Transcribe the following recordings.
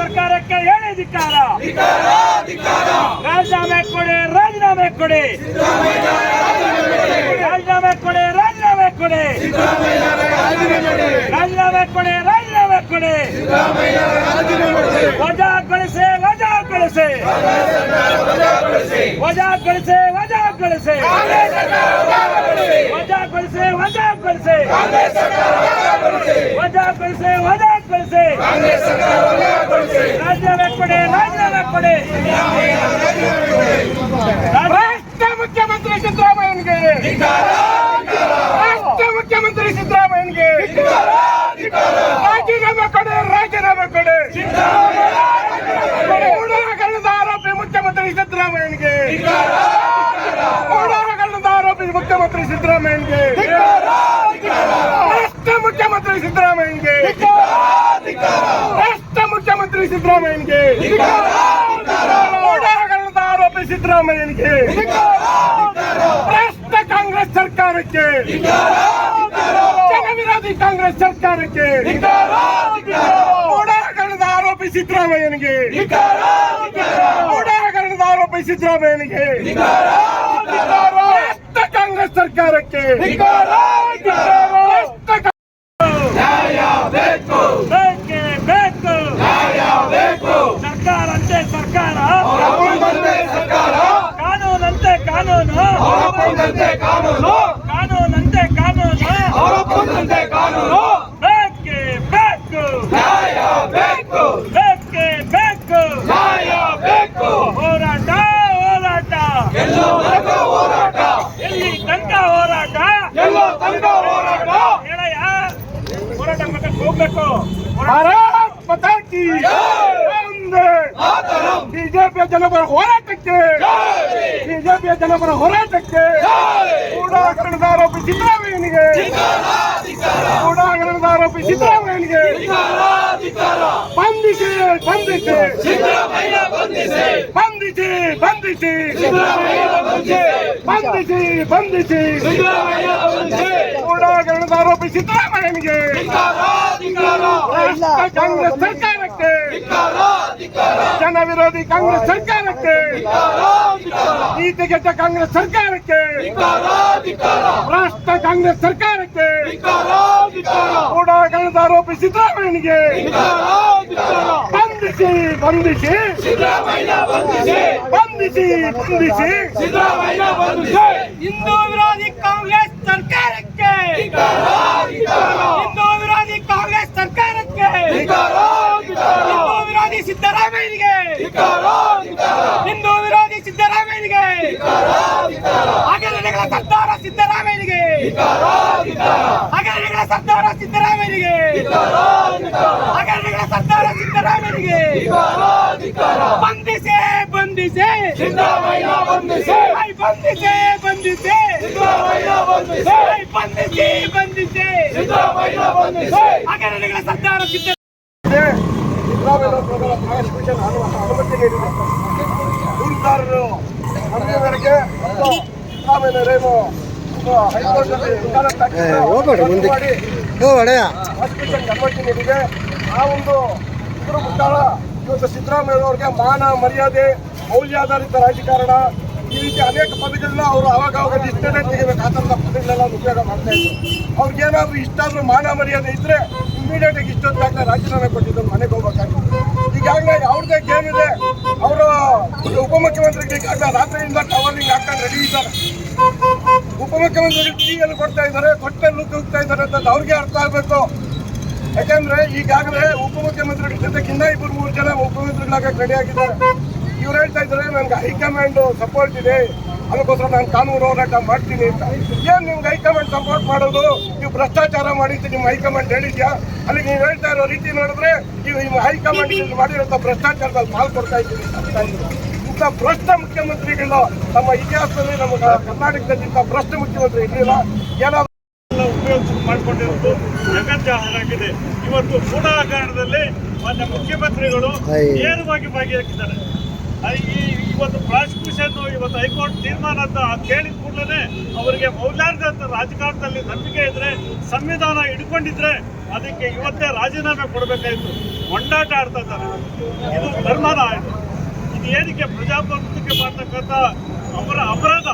ಸರ್ಕಾರಕ್ಕೆ ಹೇಳಿ ಧಿಕ್ಕಾರ. ರಾಜೀನಾಮೆ ಕೊಡಿ ರಾಜೀನಾಮೆ ಕೊಡಿ. ರಾಜೀನಾಮೆ ಕೊಡಿ ರಾಜೀನಾಮೆ ಕೊಡಿ. ರಾಜೀನಾಮೆ ಕೊಡಿ ರಾಜೀನಾಮೆ ಕೊಡಿ. ವಜಾಗೊಳಿಸಿ. ವಜಾಗೊಳಿಸಿ ವಜಾಗೊಳಿಸಿ. ವಜಾಗೊಳಿಸಿ ವಜಾಗೊಳಿಸಿ. ವಜಾಗೊಳಿಸಿ ವಜಾಗೊಳಿಸಿ. ವಜಾಗೊಳಿಸಿ ರಾಜೀನಾಮೆ ಕೊಡಿ ರಾಜೀನಾಮೆ ಕೊಡಿ ರಾಷ್ಟ್ರ ಮುಖ್ಯಮಂತ್ರಿ ಸಿದ್ದರಾಮಯ್ಯನಿಗೆ ರಾಷ್ಟ್ರ ಮುಖ್ಯಮಂತ್ರಿ ಸಿದ್ದರಾಮಯ್ಯನಿಗೆ ರಾಜೀನಾಮೆ ಕೊಡಿ ರಾಜೀನಾಮೆ ಕೊಡಿ ಮೂಡ ಹಗರಣದ ಆರೋಪಿ ಮುಖ್ಯಮಂತ್ರಿ ಸಿದ್ದರಾಮಯ್ಯನಿಗೆ ಮೂಡ ಹಗರಣದ ಆರೋಪಿ ಮುಖ್ಯಮಂತ್ರಿ ಸಿದ್ದರಾಮಯ್ಯನಿಗೆ ರಾಷ್ಟ್ರ ಮುಖ್ಯಮಂತ್ರಿ ಸಿದ್ದರಾಮಯ್ಯನಿಗೆ ರಾಷ್ಟ್ರ ಮುಖ್ಯಮಂತ್ರಿ ಸಿದ್ದರಾಮಯ್ಯನಿಗೆ ಮೂಡ ಹಗರಣದ ಆರೋಪಿ ಸಿದ್ದರಾಮಯ್ಯನಿಗೆ ಭ್ರಷ್ಟ ಕಾಂಗ್ರೆಸ್ ಸರ್ಕಾರಕ್ಕೆ ಜನವಿರೋಧಿ ಕಾಂಗ್ರೆಸ್ ಸರ್ಕಾರಕ್ಕೆ ಮೂಡ ಹಗರಣದ ಆರೋಪಿ ಸಿದ್ದರಾಮಯ್ಯನಿಗೆ ಮೂಡ ಹಗರಣದ ಆರೋಪಿ ಸಿದ್ದರಾಮಯ್ಯನಿಗೆ ಭ್ರಷ್ಟ ಕಾಂಗ್ರೆಸ್ ಸರ್ಕಾರಕ್ಕೆ ಕಾನೂನಂತೆ ಕಾನೂನು. ಕಾನೂನಂತೆ ಕಾನೂನು. ಆರೋಪದಂತೆ ಕಾನೂನು. ಬೇಕೇ ಬೇಕು. ನ್ಯಾಯ ಬೇಕು. ಬೇಕೇ ಬೇಕು. ನ್ಯಾಯ ಬೇಕು. ಹೋರಾಟ ಹೋರಾಟ. ಎಲ್ಲೋ ತನಕ ಹೋರಾಟ. ಎಲ್ಲಿ ತನಕ ಹೋರಾಟ? ಎಲ್ಲೋ ತನಕ ಹೋರಾಟ. ಹೇಳಯ್ಯ ಹೋರಾಟ ಮತ್ತೆ ಹೋಗ್ಬೇಕು. ಪತಾಕಿ ಬಿಜೆಪಿ ಜನಪರ ಹೋರಾಟ. ಹೋರಾಟಕ್ಕೆ ಬಿಜೆಪಿಯ ಜನಪರ ಹೋರಾಟಕ್ಕೆ ಗೂಢಾಕರಣದ ಆರೋಪಿ ಸಿದ್ದರಾಮಯ್ಯನಿಗೆ ಗೂಢಾಕರಣದ ಆರೋಪಿ ಸಿದ್ದರಾಮಯ್ಯನಿಗೆ ಬಂಧಿಸಿ ಬಂಧಿಸಿ ಬಂಧಿಸಿ ಬಂಧಿಸಿ ಬಂಧಿಸಿ ಬಂಧಿಸಿ ಗೂಢಾಕರಣದ ಆರೋಪಿ ಸಿದ್ದರಾಮಯ್ಯನಿಗೆ ರಾಷ್ಟ್ರ ಕಾಂಗ್ರೆಸ್ ಸರ್ಕಾರಕ್ಕೆ ಜನ ವಿರೋಧಿ ಕಾಂಗ್ರೆಸ್ ಸರ್ಕಾರಕ್ಕೆ. ನೀತಿಗೆಟ್ಟ ಕಾಂಗ್ರೆಸ್ ಸರ್ಕಾರಕ್ಕೆ. ಭ್ರಷ್ಟ ಕಾಂಗ್ರೆಸ್ ಸರ್ಕಾರಕ್ಕೆ. ಗೂಢಾಕರಣದ ಆರೋಪಿ ಸಿದ್ದರಾಮಯ್ಯನಿಗೆ. ಬಂಧಿಸಿ ಬಂಧಿಸಿ. ಬಂಧಿಸಿ ಬಂಧಿಸಿ. ಹಿಂದೂ ವಿರೋಧಿ ಕಾಂಗ್ರೆಸ್ ಸರ್ಕಾರಕ್ಕೆ ಹಿಂದೂ ವಿರೋಧಿ ಕಾಂಗ್ರೆಸ್ ಸರ್ಕಾರಕ್ಕೆ ಹಿಂದೂ ವಿರೋಧಿ ಸಿದ್ದರಾಮಯ್ಯನಿಗೆ ಹಿಂದೂ ವಿರೋಧಿ ಸಿದ್ದರಾಮಯ್ಯನಿಗೆ ಹಗರಣಗಳ ಸರ್ದಾರ ಸಿದ್ದರಾಮಯ್ಯನಿಗೆ ಹಗರಣಗಳ ಸರ್ದಾರ ಸಿದ್ದರಾಮಯ್ಯನಿಗೆ ಹಗರಣಗಳ ಸರ್ದಾರ ಸಿದ್ದರಾಮಯ್ಯನಿಗೆ ಬಂಧಿಸಿ ಬಂಧಿಸಿ. ಐ ಬಂಧಿಸಿ ಬಂಧಿಸಿ. ಐ ಬಂಧಿಸಿ ಬಂಧಿಸಿ. ಹಗರಣಗಳ ಸರ್ದಾರ ಸಿದ್ದ ಸಿದ್ದರಾಮಯ್ಯ ಪ್ರಕಾರ ಅನುಮತಿ ನೀಡಿದೆ ದೂರುದಾರರು ಮೇರೆಗೆ ಮತ್ತು ಸಿದ್ದರಾಮಯ್ಯರೇನು ಮುಂದೆ ಹೋಗ್ಬೇಡ. ಅನುಮತಿ ಆ ಒಂದು ಇವತ್ತು ಸಿದ್ದರಾಮಯ್ಯ ಅವರಿಗೆ ಮಾನ ಮರ್ಯಾದೆ ಮೌಲ್ಯಾಧಾರಿತ ರಾಜಕಾರಣ. ಈ ರೀತಿ ಅನೇಕ ಪದಗಳನ್ನ ಅವರು ಅವಾಗ ಅವಾಗ ಇಷ್ಟನೇ ತೆಗಿಬೇಕು. ಆ ಥರದ ಪದಗಳೆಲ್ಲ ಉಪಯೋಗ ಮಾಡ್ತಾ ಇದ್ರು. ಅವ್ರಿಗೆ ಏನಾದ್ರು ಇಷ್ಟಾದ್ರೂ ಮಾನ ಮರ್ಯಾದೆ ಇದ್ರೆ ಇಮಿಡಿಯೇಟ್ ಆಗಿ ಇಷ್ಟೊತ್ತಾಗಲೇ ರಾಜೀನಾಮೆ ಕೊಟ್ಟಿದ್ದು ಮನೆಗೆ ಹೋಗ್ಬೇಕಾಗಿತ್ತು. ಈಗಾಗಲೇ ಅವ್ರದ್ದೇ ಗೇಮ್ ಇದೆ. ಅವರು ಉಪಮುಖ್ಯಮಂತ್ರಿಗೆ ಈಗಾಗಲೇ ರಾತ್ರಿಯಿಂದ ಟವರ್ನಿಂಗ್ ಹಾಕೊಂಡು ರೆಡಿ ಇದ್ದಾರೆ. ಉಪಮುಖ್ಯಮಂತ್ರಿ ಟಿವಿಯಲ್ಲಿ ಕೊಡ್ತಾ ಇದ್ದಾರೆ ಕೊಟ್ಟೆ ಲುಕ್ ಹೋಗ್ತಾ ಇದ್ದಾರೆ ಅಂತ ಅವ್ರಿಗೆ ಅರ್ಥ ಆಗಬೇಕು. ಯಾಕಂದ್ರೆ ಈಗಾಗಲೇ ಉಪಮುಖ್ಯಮಂತ್ರಿಗಳ ಜೊತೆಗೆ ಕಿನ್ನ ಇಬ್ಬರು ಮೂರು ಜನ ಉಪಮಂತ್ರಿಗಳಾಗಕ್ಕೆ ರೆಡಿ ಆಗಿದ್ದಾರೆ. ಇವ್ರು ಹೇಳ್ತಾ ಇದ್ದಾರೆ ನನಗೆ ಹೈಕಮಾಂಡ್ ಸಪೋರ್ಟ್ ಇದೆ ಅದಕ್ಕೋಸ್ಕರ ನಾನು ಕಾನೂನು ಹೋರಾಟ ಮಾಡ್ತೀನಿ ಅಂತ. ಏನ್ ನಿಮ್ಗೆ ಹೈಕಮಾಂಡ್ ಸಪೋರ್ಟ್ ಮಾಡೋದು? ನೀವು ಭ್ರಷ್ಟಾಚಾರ ಮಾಡಿದ್ದು ನಿಮ್ಮ ಹೈಕಮಾಂಡ್ ಹೇಳಿದ್ಯಾ? ಅಲ್ಲಿ ನೀವು ಹೇಳ್ತಾ ಇರೋ ರೀತಿ ನೋಡಿದ್ರೆ ನೀವು ನಿಮ್ಮ ಹೈಕಮಾಂಡ್ ಮಾಡಿರೋ ಭ್ರಷ್ಟಾಚಾರದಲ್ಲಿ ಪಾಲ್ಗೊಡ್ತಾ ಕೊಡ್ತಾ ಇದ್ದೀವಿ ಅಂತ. ಇಂಥ ಭ್ರಷ್ಟ ಮುಖ್ಯಮಂತ್ರಿಗಳು ನಮ್ಮ ಇತಿಹಾಸದಲ್ಲಿ ನಮ್ಮ ಕರ್ನಾಟಕದಲ್ಲಿ ಇಂಥ ಭ್ರಷ್ಟ ಮುಖ್ಯಮಂತ್ರಿ ಇರಲಿಲ್ಲ. ಏನಾದ್ರು ಉಪಯೋಗ ಮಾಡಿಕೊಂಡಿರುವುದು ಜಗಜ್ಜಾಹರಾಗಿದೆ ಇವತ್ತು ಕೂಡ ಕಾರಣದಲ್ಲಿ ಮಾನ್ಯ ಮುಖ್ಯಮಂತ್ರಿಗಳು ನೇರವಾಗಿ ಭಾಗಿಯಾಗಿದ್ದಾರೆ. ಈ ಇವತ್ತು ಪ್ರಾಸಿಕ್ಯೂಷನ್ ಇವತ್ತು ಹೈಕೋರ್ಟ್ ತೀರ್ಮಾನ ಅಂತ ಕೇಳಿದ ಕೂಡಲೇ ಅವರಿಗೆ ಮೌಲ್ಯಾರ್ಜಿತ ರಾಜಕಾರಣದಲ್ಲಿ ನಂಬಿಕೆ ಇದ್ರೆ ಸಂವಿಧಾನ ಹಿಡ್ಕೊಂಡಿದ್ರೆ ಅದಕ್ಕೆ ಇವತ್ತೇ ರಾಜೀನಾಮೆ ಕೊಡಬೇಕಾಯಿತು. ಹೊಂಡಾಟ ಆಡ್ತಾ ಇದ್ದಾರೆ. ಇದು ಧರ್ಮದ ಇದು ಏನಕ್ಕೆ ಪ್ರಜಾಪ್ರಭುತ್ವಕ್ಕೆ ಮಾಡ್ತಕ್ಕಂಥ ಅವರ ಅಪರಾಧ,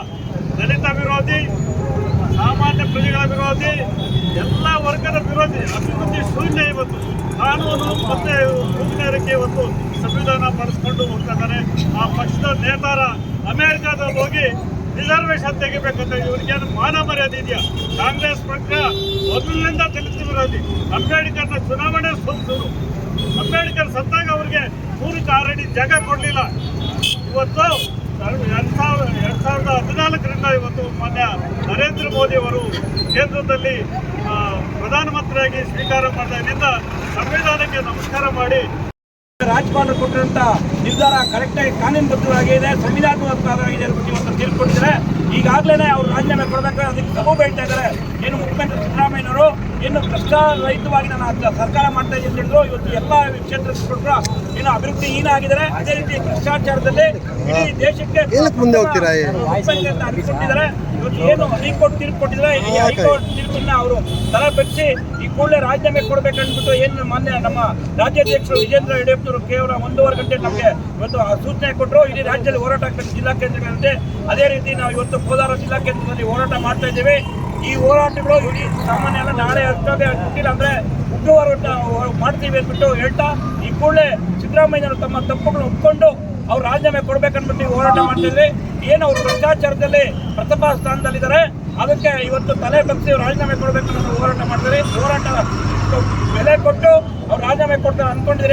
ದಲಿತ ವಿರೋಧಿ ಸಾಮಾನ್ಯ ಪ್ರಜೆಗಳ ವಿರೋಧಿ ಎಲ್ಲ ವರ್ಗದ ವಿರೋಧಿ, ಅಭಿವೃದ್ಧಿ ಶೂನ್ಯ ಇವತ್ತು. ಕಾನೂನು ಮತ್ತೆ ಭೂಮಿನೇರಕ್ಕೆ ಒಂದು ಸಂವಿಧಾನ ಬಳಸ್ಕೊಂಡು ಹೋಗ್ತಾ ಇದ್ದಾರೆ ಆ ಪಕ್ಷದ ನೇತಾರ ಅಮೆರಿಕಾದಲ್ಲಿ ಹೋಗಿ ರಿಸರ್ವೇಶನ್ ತೆಗಿಬೇಕಂತ ಇವ್ರಿಗೇನು ಮಾನ ಮರ್ಯಾದೆ ಇದೆಯಾ? ಕಾಂಗ್ರೆಸ್ ಪಕ್ಷ ಮೊದಲಿನಿಂದ ದಲಿತ ವಿರೋಧಿ. ಅಂಬೇಡ್ಕರ್ನ ಚುನಾವಣೆ ಸೋಲ್ಸರು ಅಂಬೇಡ್ಕರ್ ಸತ್ತಾಗ ಅವ್ರಿಗೆ ಮೂರಕ್ಕೆ ಆರಡಿ ಜಾಗ ಕೊಡಲಿಲ್ಲ. ಇವತ್ತು ಎರಡ್ ಸಾವಿರ, ಎರಡ್ ಸಾವಿರದ ಹದಿನಾಲ್ಕರಿಂದ ಇವತ್ತು ಮಾನ್ಯ ನರೇಂದ್ರ ಮೋದಿ ಅವರು ಕೇಂದ್ರದಲ್ಲಿ ಪ್ರಧಾನಮಂತ್ರಿಯಾಗಿ ಸ್ವೀಕಾರ ಮಾಡಿದಾಗಿನಿಂದ ಸಂವಿಧಾನಕ್ಕೆ ನಮಸ್ಕಾರ ಮಾಡಿ ರಾಜ್ಯಪಾಲರು ಕೊಟ್ಟಿರುವಂತ ನಿರ್ಧಾರ ಕರೆಕ್ಟಾಗಿ ಕಾನೂನುಬದ್ಧವಾಗಿದೆ ಸಂವಿಧಾನಬದ್ಧವಾಗಿದೆ ಅಂತ ಇವತ್ತು ತೀರ್ಪು ಕೊಡ್ತಾರೆ ಈಗಾಗಲೇ ಅವರು ರಾಜೀನಾಮೆ ಕೊಡಬೇಕಾದ್ರೆ ಅದಕ್ಕೆ ಬೇಡ್ತಾ ಇದ್ದಾರೆ. ಏನು ಮುಖ್ಯಮಂತ್ರಿ ಸಿದ್ದರಾಮಯ್ಯನವರು ರೈತವಾಗಿ ನಾನು ಸರ್ಕಾರ ಮಾಡ್ತಾ ಇದ್ದೀನಿ ಹೇಳಿದ್ರು. ಇವತ್ತು ಎಲ್ಲ ಕ್ಷೇತ್ರಕ್ಕೆ ಕೂಡ ಏನು ಅಭಿವೃದ್ಧಿ ಏನಾಗಿದ್ದಾರೆ ಅದೇ ರೀತಿ ಭ್ರಷ್ಟಾಚಾರದಲ್ಲಿ ಇಡೀ ದೇಶಕ್ಕೆ ಮುಂದೆ ಹೋಗ್ತೀರಾ? ಇವತ್ತು ಏನು ಹೈಕೋರ್ಟ್ ತೀರ್ಪು ಕೊಟ್ಟಿದ್ದಾರೆ. ಈ ಹೈಕೋರ್ಟ್ ತೀರ್ಪನ್ನ ಅವರು ತಲೆ ಬಗ್ಗಿಸಿ ಈ ಕೂಡಲೇ ರಾಜೀನಾಮೆ ಕೊಡ್ಬೇಕಂದ್ಬಿಟ್ಟು ಏನು ಮಾನ್ಯ ನಮ್ಮ ರಾಜ್ಯಾಧ್ಯಕ್ಷರು ವಿಜೇಂದ್ರ ಯಡಿಯೂರಪ್ಪನವರು ಕೇವಲ ಒಂದೂವರೆ ಗಂಟೆ ನಮಗೆ ಇವತ್ತು ಆ ಸೂಚನೆ ಕೊಟ್ಟರು. ಇಡೀ ರಾಜ್ಯದಲ್ಲಿ ಹೋರಾಟ ಜಿಲ್ಲಾ ಕೇಂದ್ರಗಳಂತೆ. ಅದೇ ರೀತಿ ನಾವು ಇವತ್ತು ಕೋಲಾರ ಜಿಲ್ಲಾ ಕೇಂದ್ರದಲ್ಲಿ ಹೋರಾಟ ಮಾಡ್ತಾ ಇದ್ದೇವೆ. ಈ ಹೋರಾಟಗಳು ಇಡೀ ಸಾಮಾನ್ಯ ಎಲ್ಲ ನಾಳೆ ಅಷ್ಟೇ ಮುಟ್ಟಿಲ್ಲ ಅಂದ್ರೆ ಉಗ್ರವಾರ ಮಾಡ್ತೀವಿ ಅಂದ್ಬಿಟ್ಟು ಹೇಳ್ತಾ, ಈ ಕೂಡಲೇ ಸಿದ್ದರಾಮಯ್ಯನವರು ತಮ್ಮ ತಪ್ಪುಗಳನ್ನು ಒಪ್ಕೊಂಡು ಅವ್ರು ರಾಜೀನಾಮೆ ಕೊಡ್ಬೇಕನ್ಬಿಟ್ಟು ಹೋರಾಟ ಮಾಡ್ತಿದ್ವಿ. ಏನು ಅವರು ಭ್ರಷ್ಟಾಚಾರದಲ್ಲಿ ಪ್ರಥಮ ಸ್ಥಾನದಲ್ಲಿದ್ದಾರೆ. ಅದಕ್ಕೆ ಇವತ್ತು ತಲೆ ಬಗ್ಸಿ ಅವ್ರು ರಾಜೀನಾಮೆ ಕೊಡ್ಬೇಕು ಅನ್ನೋ ಹೋರಾಟ ಮಾಡ್ತಾರೆ. ಹೋರಾಟ ಬೆಲೆ ಕೊಟ್ಟು ಅವ್ರು ರಾಜೀನಾಮೆ ಕೊಡ್ತಾರೆ ಅನ್ಕೊಂಡಿದ್ರೆ